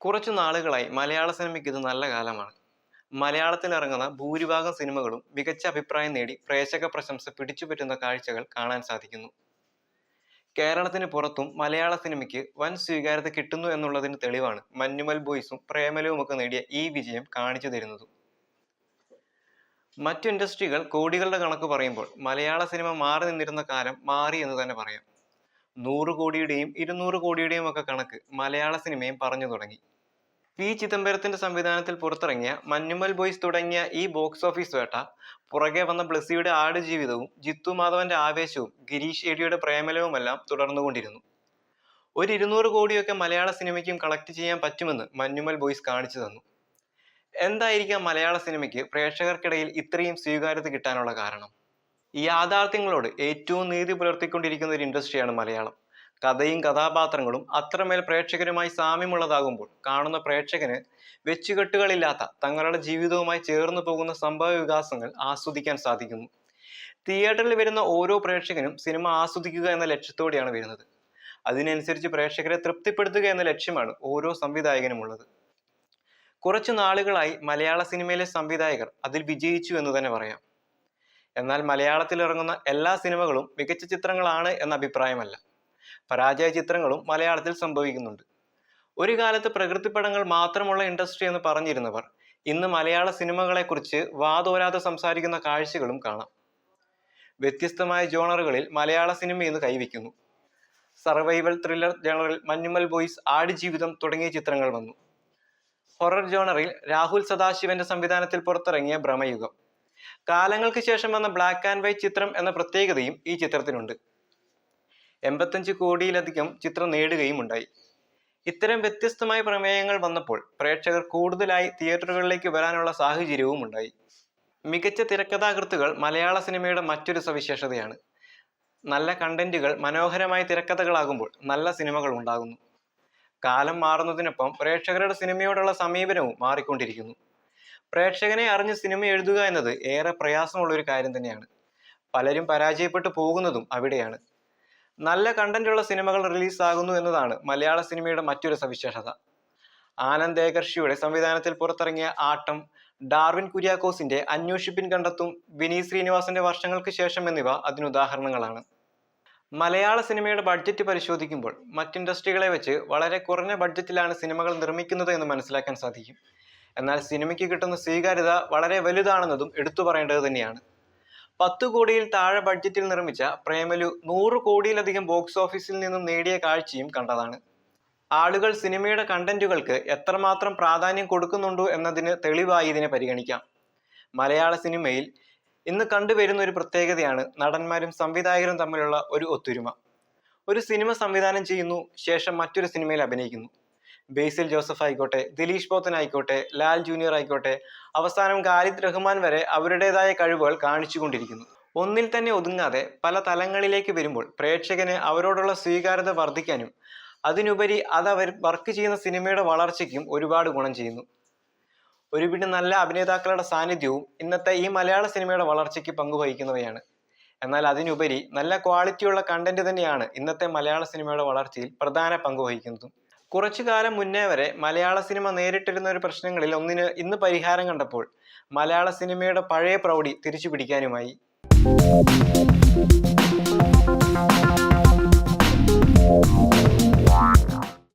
കുറച്ചു നാളുകളായി മലയാള സിനിമയ്ക്ക് ഇത് നല്ല കാലമാണ്. മലയാളത്തിൽ ഇറങ്ങുന്ന ഭൂരിഭാഗം സിനിമകളും മികച്ച അഭിപ്രായം നേടി പ്രേക്ഷക പ്രശംസ പിടിച്ചുപറ്റുന്ന കാഴ്ചകൾ കാണാൻ സാധിക്കുന്നു. കേരളത്തിന് പുറത്തും മലയാള സിനിമയ്ക്ക് വൻ സ്വീകാര്യത കിട്ടുന്നു എന്നുള്ളതിന് തെളിവാണ് മഞ്ഞുമൽ ബോയ്സും പ്രേമലവും ഒക്കെ നേടിയ ഈ വിജയം കാണിച്ചു തരുന്നത്. മറ്റു ഇൻഡസ്ട്രികൾ കോടികളുടെ കണക്ക് പറയുമ്പോൾ മലയാള സിനിമ മാറി നിന്നിരുന്ന കാലം മാറി എന്ന് തന്നെ പറയാം. നൂറ് കോടിയുടെയും ഇരുന്നൂറ് കോടിയുടെയും ഒക്കെ കണക്ക് മലയാള സിനിമയും പറഞ്ഞു തുടങ്ങി. പി. ചിദംബരത്തിന്റെ സംവിധാനത്തിൽ പുറത്തിറങ്ങിയ മഞ്ഞുമൽ ബോയ്സ് തുടങ്ങിയ ഈ ബോക്സ് ഓഫീസ് വേട്ട പുറകെ വന്ന ബ്ലസ്സിയുടെ ആടുജീവിതവും ജിത്തു മാധവന്റെ ആവേശവും ഗിരീഷ് ഏടിയുടെ പ്രേമലവുമെല്ലാം തുടർന്നുകൊണ്ടിരുന്നു. ഒരു ഇരുന്നൂറ് കോടിയൊക്കെ മലയാള സിനിമയ്ക്കും കളക്ട് ചെയ്യാൻ പറ്റുമെന്ന് മഞ്ഞുമൽ ബോയ്സ് കാണിച്ചു തന്നു. എന്തായിരിക്കാം മലയാള സിനിമയ്ക്ക് പ്രേക്ഷകർക്കിടയിൽ ഇത്രയും സ്വീകാര്യത കിട്ടാനുള്ള കാരണം? യാഥാർത്ഥ്യങ്ങളോട് ഏറ്റവും നീതി പുലർത്തിക്കൊണ്ടിരിക്കുന്ന ഒരു ഇൻഡസ്ട്രിയാണ് മലയാളം. കഥയും കഥാപാത്രങ്ങളും അത്രമേൽ പ്രേക്ഷകരുമായി സാമ്യമുള്ളതാകുമ്പോൾ കാണുന്ന പ്രേക്ഷകന് വെച്ചുകെട്ടുകളില്ലാത്ത തങ്ങളുടെ ജീവിതവുമായി ചേർന്ന് പോകുന്ന സംഭവ വികാസങ്ങൾ ആസ്വദിക്കാൻ സാധിക്കുന്നു. തിയേറ്ററിൽ വരുന്ന ഓരോ പ്രേക്ഷകനും സിനിമ ആസ്വദിക്കുക എന്ന ലക്ഷ്യത്തോടെയാണ് വരുന്നത്. അതിനനുസരിച്ച് പ്രേക്ഷകരെ തൃപ്തിപ്പെടുത്തുക എന്ന ലക്ഷ്യമാണ് ഓരോ സംവിധായകനുമുള്ളത്. കുറച്ചു നാളുകളായി മലയാള സിനിമയിലെ സംവിധായകർ അതിൽ വിജയിച്ചു എന്ന് തന്നെ പറയാം. എന്നാൽ മലയാളത്തിൽ ഇറങ്ങുന്ന എല്ലാ സിനിമകളും മികച്ച ചിത്രങ്ങളാണ് എന്ന അഭിപ്രായമല്ല. പരാജയ ചിത്രങ്ങളും മലയാളത്തിൽ സംഭവിക്കുന്നുണ്ട്. ഒരു കാലത്ത് പ്രകൃതിപ്പടങ്ങൾ മാത്രമുള്ള ഇൻഡസ്ട്രി എന്ന് പറഞ്ഞിരുന്നവർ ഇന്ന് മലയാള സിനിമകളെക്കുറിച്ച് വാതോരാതെ സംസാരിക്കുന്ന കാഴ്ചകളും കാണാം. വ്യത്യസ്തമായ ജോണറുകളിൽ മലയാള സിനിമ ഇന്ന് കൈവയ്ക്കുന്നു. സർവൈവൽ ത്രില്ലർ ജോണറിൽ മഞ്ഞുമൽ ബോയ്സ് ആടുജീവിതം തുടങ്ങിയ ചിത്രങ്ങൾ വന്നു. ഹൊറർ ജോണറിൽ രാഹുൽ സദാശിവന്റെ സംവിധാനത്തിൽ പുറത്തിറങ്ങിയ ഭ്രമയുഗം. കാലങ്ങൾക്ക് ശേഷം വന്ന ബ്ലാക്ക് ആൻഡ് വൈറ്റ് ചിത്രം എന്ന പ്രത്യേകതയും ഈ ചിത്രത്തിനുണ്ട്. എൺപത്തഞ്ച് കോടിയിലധികം ചിത്രം നേടുകയും ഉണ്ടായി ഇത്തരം വ്യത്യസ്തമായ പ്രമേയങ്ങൾ വന്നപ്പോൾ പ്രേക്ഷകർ കൂടുതലായി തിയേറ്ററുകളിലേക്ക് വരാനുള്ള സാഹചര്യവും ഉണ്ടായി മികച്ച തിരക്കഥാകൃത്തുകൾ മലയാള സിനിമയുടെ മറ്റൊരു സവിശേഷതയാണ്. നല്ല കണ്ടന്റുകൾ മനോഹരമായ തിരക്കഥകളാകുമ്പോൾ നല്ല സിനിമകൾ ഉണ്ടാകുന്നു. കാലം മാറുന്നതിനൊപ്പം പ്രേക്ഷകരുടെ സിനിമയോടുള്ള സമീപനവും മാറിക്കൊണ്ടിരിക്കുന്നു. പ്രേക്ഷകനെ അറിഞ്ഞ് സിനിമ എഴുതുക എന്നത് ഏറെ പ്രയാസമുള്ള ഒരു കാര്യം തന്നെയാണ്. പലരും പരാജയപ്പെട്ടു പോകുന്നതും അവിടെയാണ്. നല്ല കണ്ടന്റ് ഉള്ള സിനിമകൾ റിലീസാകുന്നു എന്നതാണ് മലയാള സിനിമയുടെ മറ്റൊരു സവിശേഷത. ആനന്ദ് ഏകർഷിയുടെ സംവിധാനത്തിൽ പുറത്തിറങ്ങിയ ആട്ടം ഡാർവിൻ കുര്യാക്കോസിന്റെ അന്വേഷിപ്പിൻ കണ്ടെത്തും വിനീത് ശ്രീനിവാസന്റെ വർഷങ്ങൾക്ക് ശേഷം എന്നിവ അതിനുദാഹരണങ്ങളാണ് മലയാള സിനിമയുടെ ബഡ്ജറ്റ് പരിശോധിക്കുമ്പോൾ മറ്റ് ഇൻഡസ്ട്രികളെ വെച്ച് വളരെ കുറഞ്ഞ ബഡ്ജറ്റിലാണ് സിനിമകൾ നിർമ്മിക്കുന്നത് എന്ന് മനസ്സിലാക്കാൻ സാധിക്കും. എന്നാൽ സിനിമയ്ക്ക് കിട്ടുന്ന സ്വീകാര്യത വളരെ വലുതാണെന്നതും എടുത്തു പറയേണ്ടത് തന്നെയാണ്. പത്ത് കോടിയിൽ താഴെ ബഡ്ജറ്റിൽ നിർമ്മിച്ച പ്രേമലു നൂറ് കോടിയിലധികം ബോക്സ് ഓഫീസിൽ നിന്നും നേടിയ കാഴ്ചയും കണ്ടതാണ്. ആളുകൾ സിനിമയുടെ കണ്ടന്റുകൾക്ക് എത്രമാത്രം പ്രാധാന്യം കൊടുക്കുന്നുണ്ടോ എന്നതിന് തെളിവായി ഇതിനെ പരിഗണിക്കാം. മലയാള സിനിമയിൽ ഇന്ന് കണ്ടുവരുന്ന ഒരു പ്രത്യേകതയാണ് നടന്മാരും സംവിധായകരും തമ്മിലുള്ള ഒരു ഒത്തൊരുമ. ഒരു സിനിമ സംവിധാനം ചെയ്യുന്നു ശേഷം മറ്റൊരു സിനിമയിൽ അഭിനയിക്കുന്നു. ബേസിൽ ജോസഫ് ആയിക്കോട്ടെ ദിലീഷ് പോത്തൻ ആയിക്കോട്ടെ ലാൽ ജൂനിയർ ആയിക്കോട്ടെ അവസാനം ഖാലിദ് റഹ്മാൻ വരെ അവരുടേതായ കഴിവുകൾ കാണിച്ചുകൊണ്ടിരിക്കുന്നു. ഒന്നിൽ തന്നെ ഒതുങ്ങാതെ പല തലങ്ങളിലേക്ക് വരുമ്പോൾ പ്രേക്ഷകന് അവരോടുള്ള സ്വീകാര്യത വർദ്ധിക്കാനും അതിനുപരി അത് അവർ വർക്ക് ചെയ്യുന്ന സിനിമയുടെ വളർച്ചയ്ക്കും ഒരുപാട് ഗുണം ചെയ്യുന്നു. ഒരുപിടി നല്ല അഭിനേതാക്കളുടെ സാന്നിധ്യവും ഇന്നത്തെ ഈ മലയാള സിനിമയുടെ വളർച്ചയ്ക്ക് പങ്കുവഹിക്കുന്നവയാണ്. എന്നാൽ അതിനുപരി നല്ല ക്വാളിറ്റിയുള്ള കണ്ടന്റ് തന്നെയാണ് ഇന്നത്തെ മലയാള സിനിമയുടെ വളർച്ചയിൽ പ്രധാന പങ്കുവഹിക്കുന്നതും കുറച്ചു കാലം മുന്നേ വരെ മലയാള സിനിമ നേരിട്ടിരുന്ന ഒരു പ്രശ്നങ്ങളിൽ ഒന്നിന് ഇന്ന് പരിഹാരം കണ്ടപ്പോൾ മലയാള സിനിമയുടെ പഴയ പ്രൗഢി തിരിച്ചു പിടിക്കാനുമായി